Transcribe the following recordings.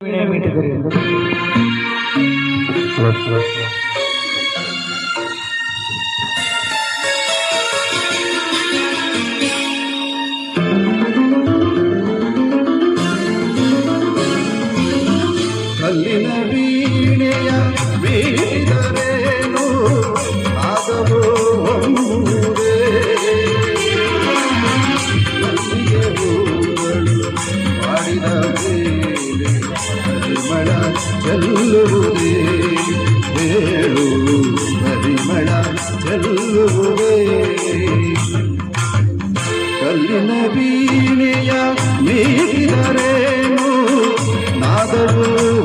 ವೀಣೆ ಮೀಟಿದ್ದೀರಿ ಕಲ್ಲಿನ ವೀಣೆಯ ಬೀಳಿದರೇನು ಆಗಲು ಚೆಲ್ಲುವುದೇ ಹೇಳು ಪರಿಮಳ ಚೆಲ್ಲುವುದೇ ಕಲ್ಲಿನ ವೀಣೆಯ ಮೀರಿದರೇನು ನಾದವು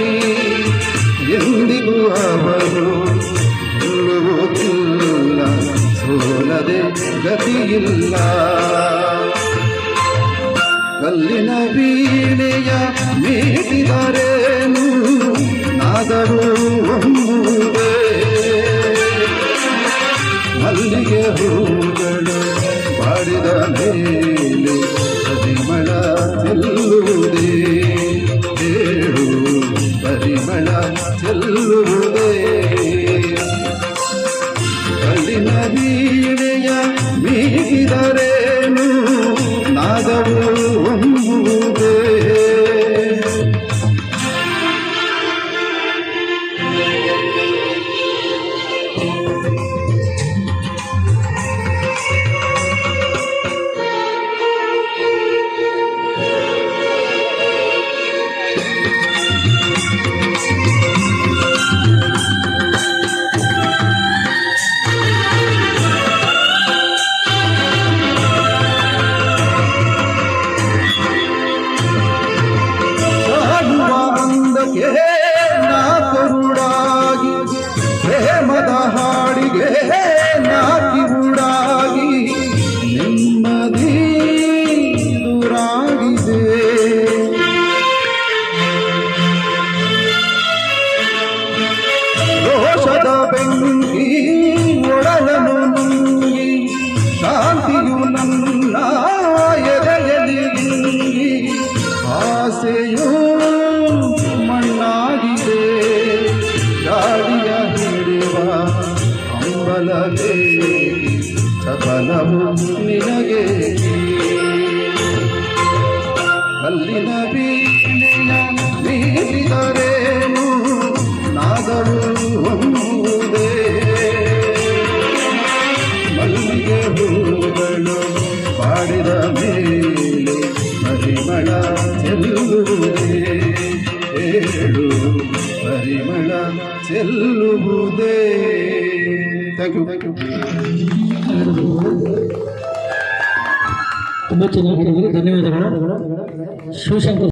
ಗತಿಯಿಲ್ಲ ಕಲ್ಲಿನ ವೀಣೆಯ ಮೀಟಿದರೇನು? ನಾದರೂ ಒಂಬುದೇ ಮಲ್ಲಿಗೆ ಹೂಗಳು ಬಾಡಿದ ಮೇಲೆ ಪರಿಮಳ ಚೆಲ್ಲುವುದೇ? ಹೇಳು ಪರಿಮಳ ಚೆಲ್ಲುವುದೇ? ಕಲ್ಲಿನ ವೀಣೆಯ রে రంగి ఒడలను ಪರಿಮಳ ಚೆಲ್ಲುವುದೇ ಹೇಳು ಪರಿಮಳ ಚೆಲ್ಲುವುದೇ ಥ್ಯಾಂಕ್ ಯು ಥ್ಯಾಂಕ್ ಯು ತುಂಬ ಚೆನ್ನಾಗಿ ಹೇಳಿದ್ರಿ ಧನ್ಯವಾದಗಳು ಶಿವಶಂಕರ್